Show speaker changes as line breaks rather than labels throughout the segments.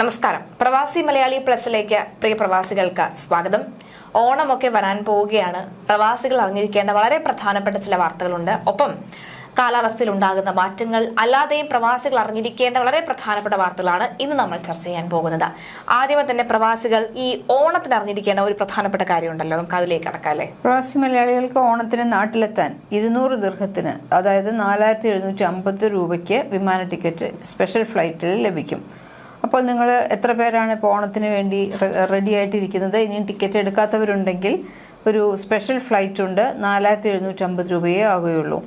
നമസ്കാരം. പ്രവാസി മലയാളി പ്ലസിലേക്ക് പ്രിയ പ്രവാസികൾക്ക് സ്വാഗതം. ഓണമൊക്കെ വരാൻ പോവുകയാണ്. പ്രവാസികൾ അറിഞ്ഞിരിക്കേണ്ട വളരെ പ്രധാനപ്പെട്ട ചില വാർത്തകളുണ്ട്. ഒപ്പം കാലാവസ്ഥയിൽ ഉണ്ടാകുന്ന മാറ്റങ്ങൾ അല്ലാതെയും പ്രവാസികൾ അറിഞ്ഞിരിക്കേണ്ട വളരെ പ്രധാനപ്പെട്ട വാർത്തകളാണ് ഇന്ന് നമ്മൾ ചർച്ച ചെയ്യാൻ പോകുന്നത്. ആദ്യമേ തന്നെ പ്രവാസികൾ ഈ ഓണത്തിന് അറിഞ്ഞിരിക്കേണ്ട ഒരു പ്രധാനപ്പെട്ട കാര്യമുണ്ടല്ലോ. നമുക്ക് അതിലേക്ക് കടക്കാം
പ്രവാസി മലയാളികൾക്ക് ഓണത്തിന് നാട്ടിലെത്താൻ ഇരുന്നൂറ് ദീർഘത്തിന് അതായത് നാലായിരത്തി എഴുന്നൂറ്റി അമ്പത് രൂപയ്ക്ക് വിമാന ടിക്കറ്റ് സ്പെഷ്യൽ ഫ്ലൈറ്റിൽ ലഭിക്കും. അപ്പോൾ നിങ്ങൾ എത്ര പേരാണ് ഇപ്പോൾ ഓണത്തിന് വേണ്ടി റെഡി ആയിട്ടിരിക്കുന്നത്? ഇനിയും ടിക്കറ്റ് എടുക്കാത്തവരുണ്ടെങ്കിൽ ഒരു സ്പെഷ്യൽ ഫ്ലൈറ്റ് ഉണ്ട്. നാലായിരത്തി എഴുന്നൂറ്റമ്പത് രൂപയേ ആകുകയുള്ളൂ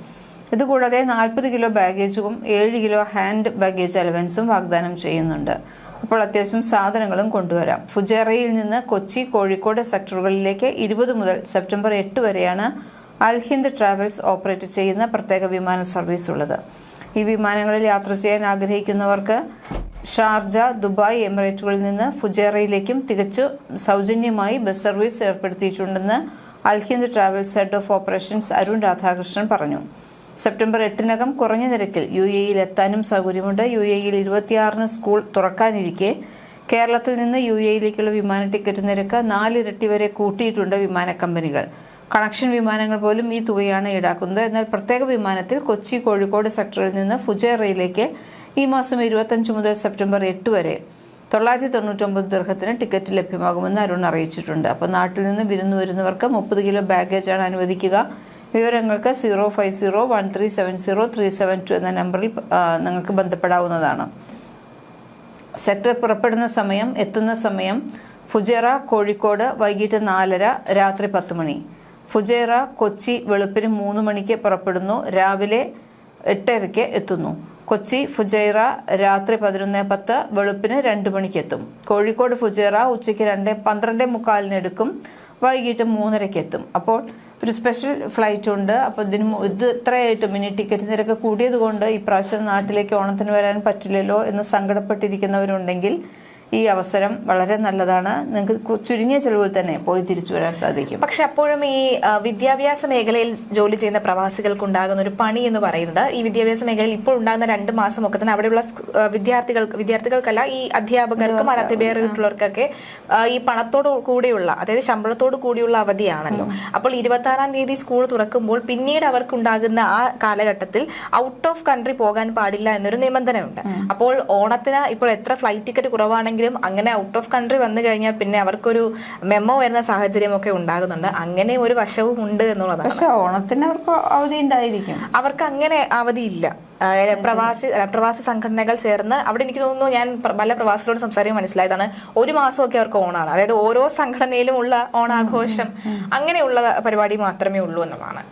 ഇതുകൂടാതെ നാൽപ്പത് കിലോ ബാഗേജും ഏഴ് കിലോ ഹാൻഡ് ബാഗേജ് അലവൻസും വാഗ്ദാനം ചെയ്യുന്നുണ്ട്. അപ്പോൾ അത്യാവശ്യം സാധനങ്ങളും കൊണ്ടുവരാം. ഫുജേറയിൽ നിന്ന് കൊച്ചി കോഴിക്കോട് സെക്ടറുകളിലേക്ക് ഇരുപത് മുതൽ സെപ്റ്റംബർ എട്ട് വരെയാണ് അൽഹിന്ദ് ട്രാവൽസ് ഓപ്പറേറ്റ് ചെയ്യുന്ന പ്രത്യേക വിമാന സർവീസ് ഉള്ളത്. ഈ വിമാനങ്ങളിൽ യാത്ര ചെയ്യാൻ ആഗ്രഹിക്കുന്നവർക്ക് ഷാർജ ദുബായ് എമിറേറ്റുകളിൽ നിന്ന് ഫുജേറയിലേക്കും തികച്ചു സൗജന്യമായി bus service ഏർപ്പെടുത്തിയിട്ടുണ്ടെന്ന് Alhind travels head of operations Arun Radhakrishnan പറഞ്ഞു. സെപ്റ്റംബർ എട്ടിനകം കുറഞ്ഞ നിരക്കിൽ യു എയിൽ എത്താനും സൗകര്യമുണ്ട്. യു എയിൽ ഇരുപത്തിയാറിന് സ്കൂൾ തുറക്കാനിരിക്കെ കേരളത്തിൽ നിന്ന് യു എയിലേക്കുള്ള വിമാന ടിക്കറ്റ് നിരക്ക് നാലിരട്ടി വരെ കൂട്ടിയിട്ടുണ്ട് വിമാന കമ്പനികൾ കണക്ഷൻ വിമാനങ്ങൾ പോലും ഈ തുകയാണ് ഈടാക്കുന്നത്. എന്നാൽ പ്രത്യേക വിമാനത്തിൽ കൊച്ചി കോഴിക്കോട് സെക്ടറിൽ നിന്ന് ഫുജേറയിലേക്ക് ഈ മാസം ഇരുപത്തഞ്ച് മുതൽ സെപ്റ്റംബർ എട്ട് വരെ തൊള്ളായിരത്തി തൊണ്ണൂറ്റൊമ്പത് ദീർഘത്തിന് ടിക്കറ്റ് ലഭ്യമാകുമെന്ന് അരുൺ അറിയിച്ചിട്ടുണ്ട്. അപ്പോൾ നാട്ടിൽ നിന്ന് വിരുന്നു വരുന്നവർക്ക് മുപ്പത് കിലോ ബാഗേജാണ് അനുവദിക്കുക. വിവരങ്ങൾക്ക് zero five zero one three seven zero three seven two എന്ന നമ്പറിൽ നിങ്ങൾക്ക് ബന്ധപ്പെടാവുന്നതാണ്. സെക്ടർ പുറപ്പെടുന്ന സമയം എത്തുന്ന സമയം ഫുജേറ കോഴിക്കോട് വൈകിട്ട് നാലര രാത്രി പത്ത് മണി. ഫുജേറ കൊച്ചി വെളുപ്പിന് മൂന്ന് മണിക്ക് പുറപ്പെടുന്നു. രാവിലെ എട്ടരയ്ക്ക് എത്തുന്നു. കൊച്ചി ഫുജൈറ രാത്രി പതിനൊന്ന് പത്ത് വെളുപ്പിന് രണ്ട് മണിക്ക് എത്തും. കോഴിക്കോട് ഫുജൈറ ഉച്ചയ്ക്ക് രണ്ട് പന്ത്രണ്ട് മുക്കാലിന് എടുക്കും. വൈകിട്ട് മൂന്നരയ്ക്ക് എത്തും. അപ്പോൾ ഒരു സ്പെഷ്യൽ ഫ്ലൈറ്റ് ഉണ്ട്. അപ്പോൾ ഇതിന് ഇത് ഇത്രയായിട്ട്. മിനി ടിക്കറ്റ് നിരക്ക് കൂടിയത് കൊണ്ട് ഇപ്രാവശ്യം നാട്ടിലേക്ക് ഓണത്തിന് വരാൻ പറ്റില്ലല്ലോ എന്ന് സങ്കടപ്പെട്ടിരിക്കുന്നവരുണ്ടെങ്കിൽ ഈ അവസരം വളരെ നല്ലതാണ്. നിങ്ങൾക്ക് ചുരുങ്ങിയ ചെലവിൽ തന്നെ പോയി തിരിച്ചു വരാൻ സാധിക്കും.
പക്ഷെ അപ്പോഴും ഈ വിദ്യാഭ്യാസ മേഖലയിൽ ജോലി ചെയ്യുന്ന പ്രവാസികൾക്ക് ഉണ്ടാകുന്ന ഒരു പണി എന്ന് പറയുന്നത് ഈ വിദ്യാഭ്യാസ മേഖലയിൽ ഇപ്പോൾ ഉണ്ടാകുന്ന രണ്ട് മാസം ഒക്കെ തന്നെ അവിടെയുള്ള വിദ്യാർത്ഥികൾ വിദ്യാർത്ഥികൾക്ക് വിദ്യാർത്ഥികൾക്കല്ല ഈ അധ്യാപകർക്കും അധ്യാപകർക്കൊക്കെ ഈ പണത്തോട് കൂടിയുള്ള അതായത് ശമ്പളത്തോട് കൂടിയുള്ള അവധിയാണല്ലോ. അപ്പോൾ ഇരുപത്തി ആറാം തീയതി സ്കൂൾ തുറക്കുമ്പോൾ പിന്നീട് അവർക്കുണ്ടാകുന്ന ആ കാലഘട്ടത്തിൽ ഔട്ട് ഓഫ് കൺട്രി പോകാൻ പാടില്ല എന്നൊരു നിബന്ധനയുണ്ട്. അപ്പോൾ ഓണത്തിന് ഇപ്പോൾ എത്ര ഫ്ലൈറ്റ് ടിക്കറ്റ് കുറവാണെങ്കിലും അങ്ങനെ ഔട്ട് ഓഫ് കൺട്രി വന്നു കഴിഞ്ഞാൽ പിന്നെ അവർക്കൊരു മെമ്മോ വരുന്ന സാഹചര്യമൊക്കെ ഉണ്ടാകുന്നുണ്ട്. അങ്ങനെ ഒരു വശവും ഉണ്ട് എന്നുള്ളതാണ്.
പക്ഷെ ഓണത്തിന് അവർക്ക് അവധി ഉണ്ടായിരിക്കും.
അവർക്ക് അങ്ങനെ അവധിയില്ല പ്രവാസി പ്രവാസി സംഘടനകൾ ചേർന്ന് അവിടെ എനിക്ക് തോന്നുന്നു ഞാൻ പല പ്രവാസികളോട് സംസാരിക്കാൻ മനസ്സിലായതാണ് ഒരു മാസമൊക്കെ അവർക്ക് ഓണാണ്. അതായത് ഓരോ സംഘടനയിലും ഉള്ള ഓണാഘോഷം അങ്ങനെയുള്ള പരിപാടി മാത്രമേ ഉള്ളൂ എന്നുള്ളതാണ്.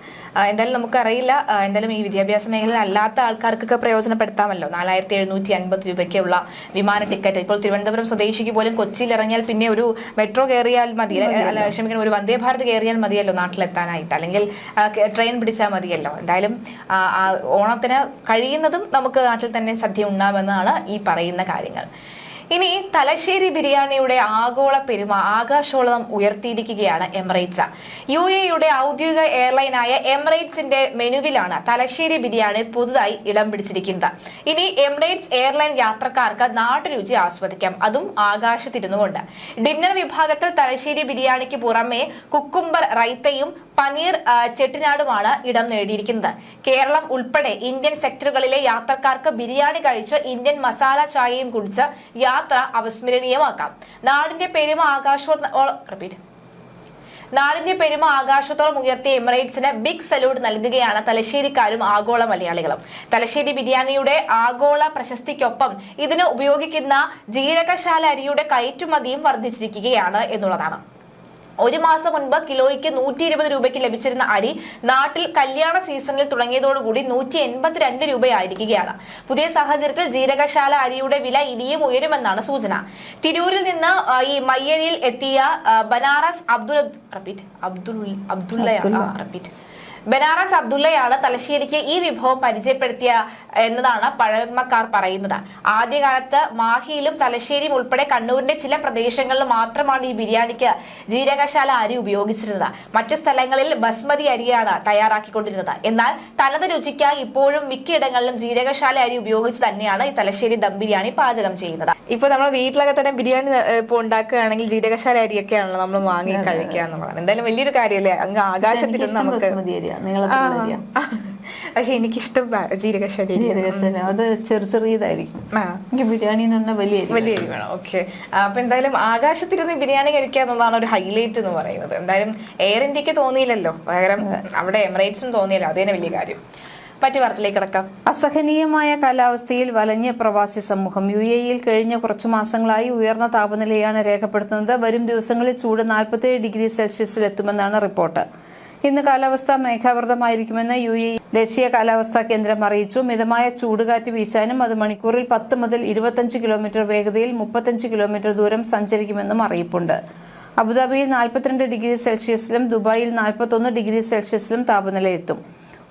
എന്തായാലും നമുക്കറിയില്ല. എന്തായാലും ഈ വിദ്യാഭ്യാസ മേഖലയിൽ അല്ലാത്ത ആൾക്കാർക്കൊക്കെ പ്രയോജനപ്പെടുത്താമല്ലോ. നാലായിരത്തി എഴുന്നൂറ്റി അൻപത് രൂപയ്ക്കുള്ള വിമാന ടിക്കറ്റ്. ഇപ്പോൾ തിരുവനന്തപുരം സ്വദേശിക്ക് പോലും കൊച്ചിയിൽ ഇറങ്ങിയാൽ പിന്നെ ഒരു മെട്രോ കയറിയാൽ മതി. ക്ഷമിക്കണം ഒരു വന്ദേ ഭാരത് കയറിയാൽ മതിയല്ലോ നാട്ടിലെത്താനായിട്ട്. അല്ലെങ്കിൽ ട്രെയിൻ പിടിച്ചാൽ മതിയല്ലോ. എന്തായാലും ഓണത്തിന് കഴിയുന്നതും നമുക്ക് നാട്ടിൽ തന്നെ സദ്യ ഉണ്ടാവുമെന്നാണ് ഈ പറയുന്ന കാര്യങ്ങൾ. ഇനി തലശ്ശേരി ബിരിയാണിയുടെ ആഗോള പെരുമ ആകാശോളം ഉയർത്തിയിരിക്കുകയാണ് എമിറേറ്റ്സ്. യു എയുടെ ഔദ്യോഗിക എയർലൈനായ എമിറേറ്റ്സിന്റെ മെനുവിലാണ് തലശ്ശേരി ബിരിയാണി പുതുതായി ഇടം പിടിച്ചിരിക്കുന്നത്. ഇനി എമിറേറ്റ്സ് എയർലൈൻ യാത്രക്കാർക്ക് നാട്ടുരുചി ആസ്വദിക്കാം. അതും ആകാശത്തിരുന്നുകൊണ്ട്. ഡിന്നർ വിഭാഗത്തിൽ തലശ്ശേരി ബിരിയാണിക്ക് പുറമെ കുക്കുംബർ റൈത്തയും പനീർ ചെട്ടിനാടുമാണ് ഇടം നേടിയിരിക്കുന്നത്. കേരളം ഉൾപ്പെടെ ഇന്ത്യൻ സെക്ടറുകളിലെ യാത്രക്കാർക്ക് ബിരിയാണി കഴിച്ച് ഇന്ത്യൻ മസാല ചായയും കുടിച്ച് യാത്ര അവിസ്മരണീയമാക്കാം. നാടിന്റെ പെരുമ ആകാശോ റിപ്പീറ്റ് നാടിന്റെ പെരുമ ആകാശത്തോളം ഉയർത്തിയ എമിറേറ്റ്സിന് ബിഗ് സല്യൂട്ട് നൽകുകയാണ് തലശ്ശേരിക്കാരും ആഗോള മലയാളികളും. തലശ്ശേരി ബിരിയാണിയുടെ ആഗോള പ്രശസ്തിക്കൊപ്പം ഇതിന് ഉപയോഗിക്കുന്ന ജീരകശാല അരിയുടെ കയറ്റുമതിയും വർദ്ധിച്ചിരിക്കുകയാണ് എന്നുള്ളതാണ്. ഒരു മാസം മുൻപ് കിലോയ്ക്ക് നൂറ്റി ഇരുപത് രൂപയ്ക്ക് ലഭിച്ചിരുന്ന അരി നാട്ടിൽ കല്യാണ സീസണിൽ തുടങ്ങിയതോടുകൂടി നൂറ്റി എൺപത്തിരണ്ട് രൂപയായിരിക്കുകയാണ്. പുതിയ സാഹചര്യത്തിൽ ജീരകശാല അരിയുടെ വില ഇനിയും ഉയരുമെന്നാണ് സൂചന. തിരൂരിൽ നിന്ന് ഈ മയ്യരിയിൽ എത്തിയ ബനാറസ് അബ്ദുൽ റപ്പീറ്റ് അബ്ദുൽ അബ്ദുള്ള. റിപ്പീറ്റ് ബനാറസ് അബ്ദുള്ളയാണ് തലശ്ശേരിക്ക് ഈ വിഭവം പരിചയപ്പെടുത്തിയ എന്നതാണ് പഴമക്കാർ പറയുന്നത്. ആദ്യകാലത്ത് മാഹിയിലും തലശ്ശേരിയും ഉൾപ്പെടെ കണ്ണൂരിന്റെ ചില പ്രദേശങ്ങളിൽ മാത്രമാണ് ഈ ബിരിയാണിക്ക് ജീരകശാല അരി ഉപയോഗിച്ചിരുന്നത്. മറ്റ് സ്ഥലങ്ങളിൽ ബസ്മതി അരിയാണ് തയ്യാറാക്കിക്കൊണ്ടിരുന്നത്. എന്നാൽ തനത് രുചിക്കായി ഇപ്പോഴും മിക്കയിടങ്ങളിലും ജീരകശാല അരി ഉപയോഗിച്ച് തന്നെയാണ് ഈ തലശ്ശേരി ദം ബിരിയാണി പാചകം ചെയ്യുന്നത്. ഇപ്പൊ നമ്മൾ വീട്ടിലൊക്കെ തന്നെ ബിരിയാണി ഇപ്പൊ ഉണ്ടാക്കുകയാണെങ്കിൽ ജീരകശാല അരിയൊക്കെയാണല്ലോ നമ്മൾ വാങ്ങി കഴിക്കുക എന്നുള്ളതാണ് എന്തായാലും വലിയൊരു കാര്യമല്ലേ അങ്ങ് ആകാശത്തിരുന്ന് നമുക്ക് പക്ഷെ എനിക്കിഷ്ടം ജീരകശാല
ജീരകശാല അത് ചെറു ചെറിയതായിരിക്കും. എനിക്ക് ബിരിയാണി എന്ന് പറഞ്ഞാൽ വലിയ
വലിയ അരി വേണം ഓക്കെ. അപ്പൊ എന്തായാലും ആകാശത്തിരുന്ന് ബിരിയാണി കഴിക്കുക എന്നുള്ളതാണ് ഒരു ഹൈലൈറ്റ് എന്ന് പറയുന്നത്. എന്തായാലും എയർ ഇന്ത്യയ്ക്ക് തോന്നിയില്ലല്ലോ. പകരം അവിടെ എമിറേറ്റ്സും തോന്നിയില്ല. തന്നെ വലിയ കാര്യം. മറ്റു വാർത്തയിലേക്ക് കിടക്കാം.
അസഹനീയമായ കാലാവസ്ഥയിൽ വലഞ്ഞ പ്രവാസി സമൂഹം. യു എ ഇയിൽ കഴിഞ്ഞ കുറച്ചു മാസങ്ങളായി ഉയർന്ന താപനിലയാണ് രേഖപ്പെടുത്തുന്നത്. വരും ദിവസങ്ങളിൽ ചൂട് 47 ഡിഗ്രി സെൽഷ്യസിൽ എത്തുമെന്നാണ് റിപ്പോർട്ട്. ഇന്ന് കാലാവസ്ഥ മേഘാവൃതമായിരിക്കുമെന്ന് യു എ ദേശീയ കാലാവസ്ഥാ കേന്ദ്രം അറിയിച്ചു. മിതമായ ചൂടുകാറ്റ് വീശാനും അത് മണിക്കൂറിൽ പത്ത് മുതൽ ഇരുപത്തഞ്ച് കിലോമീറ്റർ വേഗതയിൽ മുപ്പത്തഞ്ച് കിലോമീറ്റർ ദൂരം സഞ്ചരിക്കുമെന്നും അറിയിപ്പുണ്ട്. അബുദാബിയിൽ നാൽപ്പത്തിരണ്ട് ഡിഗ്രി സെൽഷ്യസിലും ദുബായിൽ നാൽപ്പത്തൊന്ന് ഡിഗ്രി സെൽഷ്യസിലും താപനില എത്തും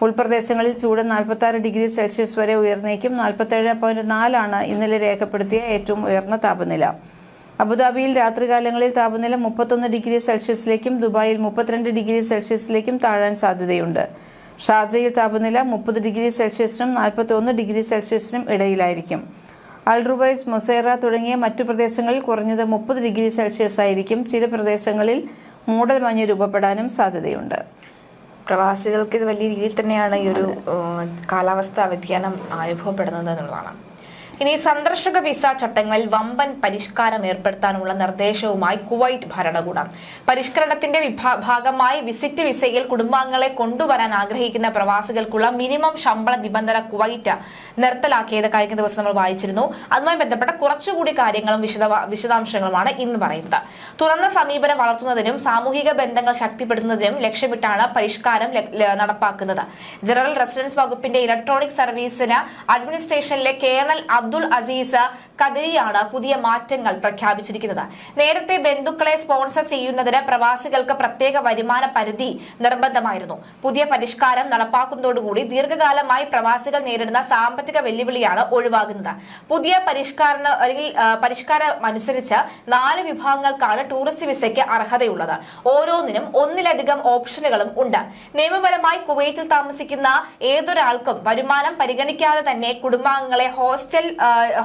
ഉൾപ്രദേശങ്ങളിൽ ചൂട് 46 ഡിഗ്രി സെൽഷ്യസ് വരെ ഉയർന്നേക്കും. നാൽപ്പത്തേഴ് പോയിന്റ് നാലാണ് ഇന്നലെ രേഖപ്പെടുത്തിയ ഏറ്റവും ഉയർന്ന താപനില. അബുദാബിയിൽ രാത്രികാലങ്ങളിൽ താപനില മുപ്പത്തൊന്ന് ഡിഗ്രി സെൽഷ്യസിലേക്കും ദുബായിൽ മുപ്പത്തിരണ്ട് ഡിഗ്രി സെൽഷ്യസിലേക്കും താഴാൻ സാധ്യതയുണ്ട്. ഷാർജയിൽ താപനില മുപ്പത് ഡിഗ്രി സെൽഷ്യസിനും നാൽപ്പത്തി ഒന്ന് ഡിഗ്രി സെൽഷ്യസിനും ഇടയിലായിരിക്കും. അൽറുബൈസ് മൊസേറ തുടങ്ങിയ മറ്റു പ്രദേശങ്ങളിൽ കുറഞ്ഞത് മുപ്പത് ഡിഗ്രി സെൽഷ്യസ് ആയിരിക്കും. ചില പ്രദേശങ്ങളിൽ മൂടൽ മഞ്ഞ് രൂപപ്പെടാനും സാധ്യതയുണ്ട്.
പ്രവാസികൾക്ക് ഇത് വലിയ രീതിയിൽ തന്നെയാണ് ഈ ഒരു കാലാവസ്ഥാ വ്യതിയാനം അനുഭവപ്പെടുന്നത് എന്നുള്ളതാണ്. ഇനി സന്ദർശക വിസ ചട്ടങ്ങളിൽ വമ്പൻ പരിഷ്കാരം ഏർപ്പെടുത്താനുള്ള നിർദ്ദേശവുമായി കുവൈറ്റ് ഭരണകൂടം. പരിഷ്കരണത്തിന്റെ ഭാഗമായി വിസിറ്റ് വിസയിൽ കുടുംബാംഗങ്ങളെ കൊണ്ടുവരാൻ ആഗ്രഹിക്കുന്ന പ്രവാസികൾക്കുള്ള മിനിമം ശമ്പള നിബന്ധന കുവൈറ്റ് നിർത്തലാക്കിയത് കഴിഞ്ഞ ദിവസം നമ്മൾ വായിച്ചിരുന്നു. അതുമായി ബന്ധപ്പെട്ട കുറച്ചുകൂടി കാര്യങ്ങളും വിശദ വിശദാംശങ്ങളുമാണ് ഇന്ന് പറയുന്നത്. തുറന്ന സമീപനം വളർത്തുന്നതിനും സാമൂഹിക ബന്ധങ്ങൾ ശക്തിപ്പെടുത്തുന്നതിനും ലക്ഷ്യമിട്ടാണ് പരിഷ്കാരം നടപ്പാക്കുന്നത്. ജനറൽ റെസിഡൻസ് വകുപ്പിന്റെ ഇലക്ട്രോണിക് സർവീസിന് അഡ്മിനിസ്ട്രേഷനിലെ കേണൽ അബ്ദുൾ അസീസ് കദരിയാണ് പുതിയ മാറ്റങ്ങൾ പ്രഖ്യാപിച്ചിരിക്കുന്നത്. നേരത്തെ ബന്ധുക്കളെ സ്പോൺസർ ചെയ്യുന്നതിന് പ്രവാസികൾക്ക് പ്രത്യേക വരുമാന പരിധി നിർബന്ധമായിരുന്നു. പുതിയ പരിഷ്കാരം നടപ്പാക്കുന്നതോടുകൂടി ദീർഘകാലമായി പ്രവാസികൾ നേരിടുന്ന സാമ്പത്തിക വെല്ലുവിളിയാണ് ഒഴിവാകുന്നത്. പുതിയ പരിഷ്കാര അല്ലെങ്കിൽ പരിഷ്കാരം അനുസരിച്ച് നാല് വിഭാഗങ്ങൾക്കാണ് ടൂറിസ്റ്റ് വിസയ്ക്ക് അർഹതയുള്ളത്. ഓരോന്നിനും ഒന്നിലധികം ഓപ്ഷനുകളും ഉണ്ട്. നിയമപരമായി കുവൈറ്റിൽ താമസിക്കുന്ന ഏതൊരാൾക്കും വരുമാനം പരിഗണിക്കാതെ തന്നെ കുടുംബാംഗങ്ങളെ ഹോസ്റ്റൽ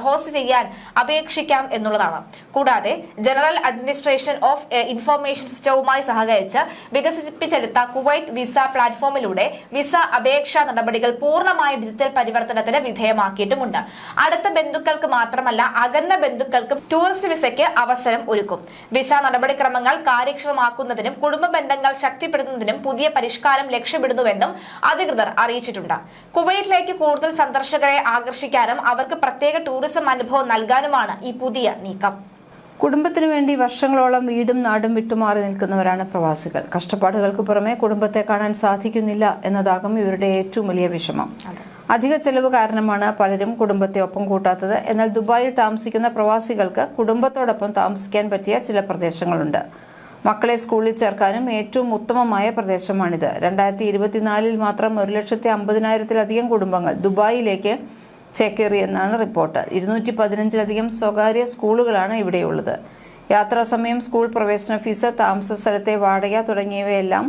ഹോസ്റ്റ് ചെയ്യാൻ അപേക്ഷിക്കാം എന്നുള്ളതാണ്. കൂടാതെ ജനറൽ അഡ്മിനിസ്ട്രേഷൻ ഓഫ് ഇൻഫർമേഷൻ സിസ്റ്റവുമായി സഹകരിച്ച് വികസിപ്പിച്ചെടുത്ത കുവൈറ്റ് വിസ പ്ലാറ്റ്ഫോമിലൂടെ വിസ അപേക്ഷാ നടപടികൾ പൂർണമായ ഡിജിറ്റൽ പരിവർത്തനത്തിന് വിധേയമാക്കിയിട്ടുമുണ്ട്. അടുത്ത ബന്ധുക്കൾക്ക് മാത്രമല്ല അകന്ന ബന്ധുക്കൾക്കും ടൂറിസ്റ്റ് വിസയ്ക്ക് അവസരം ഒരുക്കും. വിസ നടപടിക്രമങ്ങൾ കാര്യക്ഷമമാക്കുന്നതിനും കുടുംബ ബന്ധങ്ങൾ ശക്തിപ്പെടുത്തുന്നതിനും പുതിയ പരിഷ്കാരം ലക്ഷ്യമിടുന്നുവെന്നും അധികൃതർ അറിയിച്ചിട്ടുണ്ട്. കുവൈറ്റിലേക്ക് കൂടുതൽ സന്ദർശകരെ ആകർഷിക്കാനും അവർക്ക് പ്രത്യേക ടൂറിസം അനുഭവം നൽകാനുമാണ് ഈ പുതിയ നീക്കം.
കുടുംബത്തിനു വേണ്ടി വർഷങ്ങളോളം വീടും നാടും വിട്ടുമാറി നിൽക്കുന്നവരാണ് പ്രവാസികൾ. കഷ്ടപ്പാടുകൾക്ക് പുറമെ കുടുംബത്തെ കാണാൻ സാധിക്കുന്നില്ല എന്നതാകും ഇവരുടെ ഏറ്റവും വലിയ വിഷമം. അധിക ചെലവ് കാരണമാണ് പലരും കുടുംബത്തെ ഒപ്പം കൂട്ടാത്തത്. എന്നാൽ ദുബായിൽ താമസിക്കുന്ന പ്രവാസികൾക്ക് കുടുംബത്തോടൊപ്പം താമസിക്കാൻ പറ്റിയ ചില പ്രദേശങ്ങളുണ്ട്. മക്കളെ സ്കൂളിൽ ചേർക്കാനും ഏറ്റവും ഉത്തമമായ പ്രദേശമാണിത്. രണ്ടായിരത്തി ഇരുപത്തിനാലിൽ മാത്രം ഒരു ലക്ഷത്തി അമ്പതിനായിരത്തിലധികം കുടുംബങ്ങൾ ദുബായിലേക്ക് ചേക്കേറിയെന്നാണ് റിപ്പോർട്ട്. ഇരുന്നൂറ്റി പതിനഞ്ചിലധികം സ്വകാര്യ സ്കൂളുകളാണ് ഇവിടെയുള്ളത്. യാത്രാസമയം സ്കൂൾ പ്രവേശന ഫീസ് താമസ സ്ഥലത്തെ വാടക തുടങ്ങിയവയെല്ലാം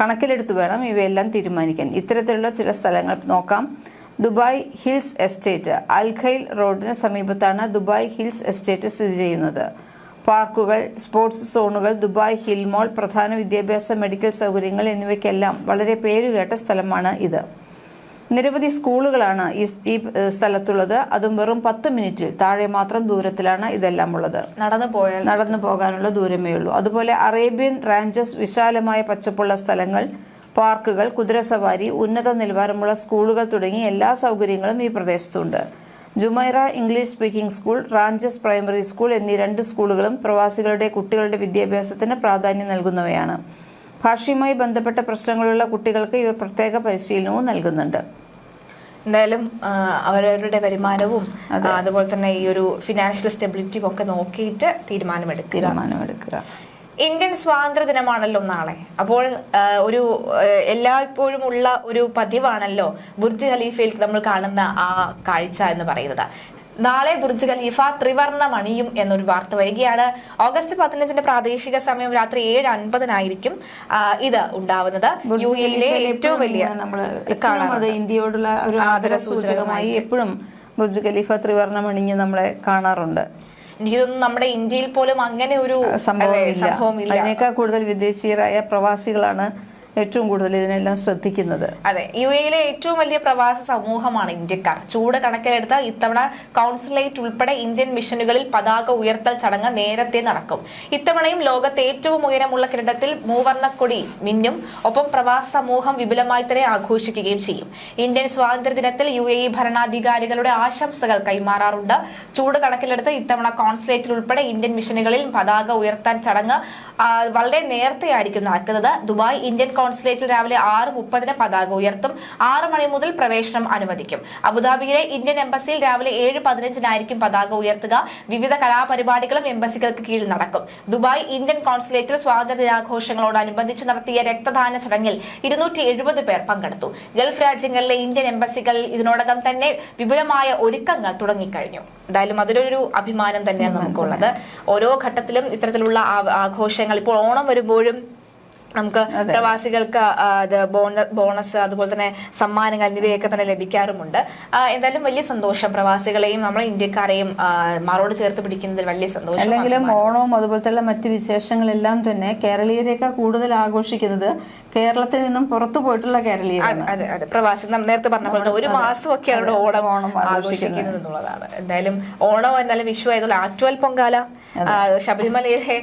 കണക്കിലെടുത്തു വേണം ഇവയെല്ലാം തീരുമാനിക്കാൻ. ഇത്തരത്തിലുള്ള ചില സ്ഥലങ്ങൾ നോക്കാം. Dubai hills estate. അൽഖൈൽ റോഡിന് സമീപത്താണ് ദുബായ് ഹിൽസ് എസ്റ്റേറ്റ് സ്ഥിതി ചെയ്യുന്നത്. പാർക്കുകൾ സ്പോർട്സ് സോണുകൾ ദുബായ് ഹിൽ മോൾ പ്രധാന വിദ്യാഭ്യാസ മെഡിക്കൽ സൗകര്യങ്ങൾ എന്നിവയ്ക്കെല്ലാം വളരെ പേരുകേട്ട സ്ഥലമാണ് ഇത്. നിരവധി സ്കൂളുകളാണ് ഈ സ്ഥലത്തുള്ളത്. അതും വെറും പത്ത് മിനിറ്റിൽ താഴെ മാത്രം ദൂരത്തിലാണ് ഇതെല്ലാം ഉള്ളത്.
നടന്നു പോയാൽ
നടന്നു പോകാനുള്ള ദൂരമേ ഉള്ളൂ. അതുപോലെ അറേബ്യൻ റാഞ്ചസ് വിശാലമായ പച്ചപ്പുള്ള സ്ഥലങ്ങൾ പാർക്കുകൾ കുതിരസവാരി ഉന്നത നിലവാരമുള്ള സ്കൂളുകൾ തുടങ്ങി എല്ലാ സൗകര്യങ്ങളും ഈ പ്രദേശത്തുണ്ട്. Jumeirah English speaking school ranches primary school എന്നീ രണ്ട് സ്കൂളുകളും പ്രവാസികളുടെ കുട്ടികളുടെ വിദ്യാഭ്യാസത്തിന് പ്രാധാന്യം നൽകുന്നവയാണ്. ഭാഷയുമായി ബന്ധപ്പെട്ട പ്രശ്നങ്ങളുള്ള കുട്ടികൾക്ക് ഇവ പ്രത്യേക പരിശീലനവും നൽകുന്നുണ്ട്.
എന്തായാലും അവരവരുടെ വരുമാനവും അതുപോലെ തന്നെ ഈ ഒരു ഫിനാൻഷ്യൽ സ്റ്റെബിലിറ്റിയും ഒക്കെ നോക്കിയിട്ട് തീരുമാനമെടുക്കുക.
തീരുമാനമെടുക്കുക.
ഇന്ത്യൻ സ്വാതന്ത്ര്യ ദിനമാണല്ലോ നാളെ. അപ്പോൾ ഒരു എല്ലാ എല്ലായ്പ്പോഴും ഉള്ള ഒരു പതിവാണല്ലോ ബുർജ് ഖലീഫയിൽ നമ്മൾ കാണുന്ന ആ കാഴ്ച എന്ന് പറയുന്നത്. നാളെ ബുർജ് ഖലീഫ ത്രിവർണ മണിയും എന്നൊരു വാർത്ത വരികയാണ്. ഓഗസ്റ്റ് പതിനഞ്ചിന്റെ പ്രാദേശിക സമയം രാത്രി ഏഴ് അൻപതിനായിരിക്കും ഇത് ഉണ്ടാവുന്നത്. യു എയിലെ ഏറ്റവും വലിയ
നമ്മൾ ഇന്ത്യയോടുള്ള ഒരു ആദര സൂചകമായി എപ്പോഴും ബുർജ് ഖലീഫ ത്രിവർണം അണിഞ്ഞ് നമ്മളെ കാണാറുണ്ട്.
എനിക്ക് തോന്നുന്നു നമ്മുടെ ഇന്ത്യയിൽ പോലും അങ്ങനെ ഒരു സംഭവം
അതിനേക്കാൾ കൂടുതൽ വിദേശീയരായ പ്രവാസികളാണ് ഏറ്റവും കൂടുതൽ ഇതിനെല്ലാം ശ്രദ്ധിക്കുന്നത്.
അതെ യു എയിലെ ഏറ്റവും വലിയ പ്രവാസ സമൂഹമാണ് ഇന്ത്യക്കാർ. ചൂട് കണക്കിലെടുത്ത ഇത്തവണ കൗൺസിലേറ്റ് ഉൾപ്പെടെ ഇന്ത്യൻ മിഷനുകളിൽ പതാക ഉയർത്തൽ ചടങ്ങ് നേരത്തെ നടക്കും. ഇത്തവണയും ലോകത്തെ ഏറ്റവും ഉയരമുള്ള കെട്ടിടത്തിൽ മൂവർണക്കൊടി മിന്നും ഒപ്പം പ്രവാസ സമൂഹം വിപുലമായി തന്നെ ആഘോഷിക്കുകയും ചെയ്യും. ഇന്ത്യൻ സ്വാതന്ത്ര്യ ദിനത്തിൽ യു എ ഇ ഭരണാധികാരികളുടെ ആശംസകൾ കൈമാറാറുണ്ട്. ചൂട് കണക്കിലെടുത്ത് ഇത്തവണ കോൺസുലേറ്റിൽ ഉൾപ്പെടെ ഇന്ത്യൻ മിഷനുകളിൽ പതാക ഉയർത്താൻ ചടങ്ങ് വളരെ നേരത്തെയായിരിക്കും നടക്കുന്നത്. ദുബായ് ഇന്ത്യൻ കോൺസുലേറ്റിൽ രാവിലെ ആറ് മുപ്പതിന് പതാക ഉയർത്തും. ആറ് മണി മുതൽ പ്രവേശനം അനുവദിക്കും. അബുദാബിയിലെ ഇന്ത്യൻ എംബസിയിൽ രാവിലെ ഏഴ് പതിനഞ്ചിനായിരിക്കും പതാക ഉയർത്തുക. വിവിധ കലാപരിപാടികളും എംബസികൾക്ക് കീഴിൽ നടക്കും. ദുബായ് ഇന്ത്യൻ കോൺസുലേറ്റിൽ സ്വാതന്ത്ര്യ ദിനാഘോഷങ്ങളോടനുബന്ധിച്ച് നടത്തിയ രക്തദാന ചടങ്ങിൽ ഇരുന്നൂറ്റി എഴുപത് പേർ പങ്കെടുത്തു. ഗൾഫ് രാജ്യങ്ങളിലെ ഇന്ത്യൻ എംബസികൾ ഇതിനോടകം തന്നെ വിപുലമായ ഒരുക്കങ്ങൾ തുടങ്ങിക്കഴിഞ്ഞു. എന്തായാലും അതൊരു അഭിമാനം തന്നെയാണ് നമുക്കുള്ളത്. ഓരോ ഘട്ടത്തിലും ഇത്തരത്തിലുള്ള ആഘോഷങ്ങൾ ഇപ്പോൾ ഓണം വരുമ്പോഴും നമുക്ക് പ്രവാസികൾക്ക് അത് ബോണസ് അതുപോലെ തന്നെ സമ്മാനങ്ങൾ എന്നിവയൊക്കെ തന്നെ ലഭിക്കാറുമുണ്ട്. എന്തായാലും വലിയ സന്തോഷം പ്രവാസികളെയും നമ്മളെ ഇന്ത്യക്കാരെയും മാറോട് ചേർത്ത് പിടിക്കുന്നതിൽ വലിയ സന്തോഷം
അല്ലെങ്കിലും ഓണവും അതുപോലെ തന്നെ മറ്റ് വിശേഷങ്ങളെല്ലാം തന്നെ കേരളീയരെക്കാൾ കൂടുതൽ ആഘോഷിക്കുന്നത് കേരളത്തിൽ നിന്നും പുറത്തു പോയിട്ടുള്ള കേരളീയർ
അതെ അതെ. പ്രവാസി നേരത്തെ പറഞ്ഞ പോലെ ഒരു മാസമൊക്കെ അവിടെ ഓണം
ഓണം
ആഘോഷിക്കുന്നത്. എന്നുള്ളതാണ്. എന്തായാലും ഓണം എന്നാലും വിഷു ആയതുകൊണ്ട് ആറ്റുവൽ പൊങ്കാല ശബരിമലയിലെ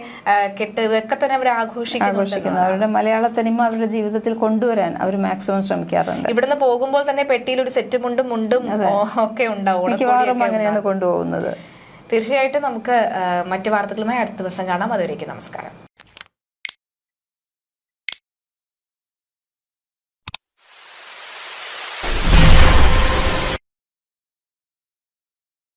കെട്ട് ഇതൊക്കെ തന്നെ അവർ ആഘോഷിക്കുന്നുണ്ട്
അവരുടെ മലയാള തനിമ അവരുടെ ജീവിതത്തിൽ കൊണ്ടുവരാൻ അവർ മാക്സിമം ശ്രമിക്കാറുണ്ട്.
ഇവിടുന്ന് പോകുമ്പോൾ തന്നെ പെട്ടിയിൽ ഒരു സെറ്റ് മുണ്ടും മുണ്ടും ഒക്കെ ഉണ്ടാവും.
മിക്കവാറും അങ്ങനെയാണ് കൊണ്ടുപോകുന്നത്.
തീർച്ചയായിട്ടും നമുക്ക് മറ്റു വാർത്തകളുമായി അടുത്ത ദിവസം കാണാം. അതുവരേക്ക് നമസ്കാരം.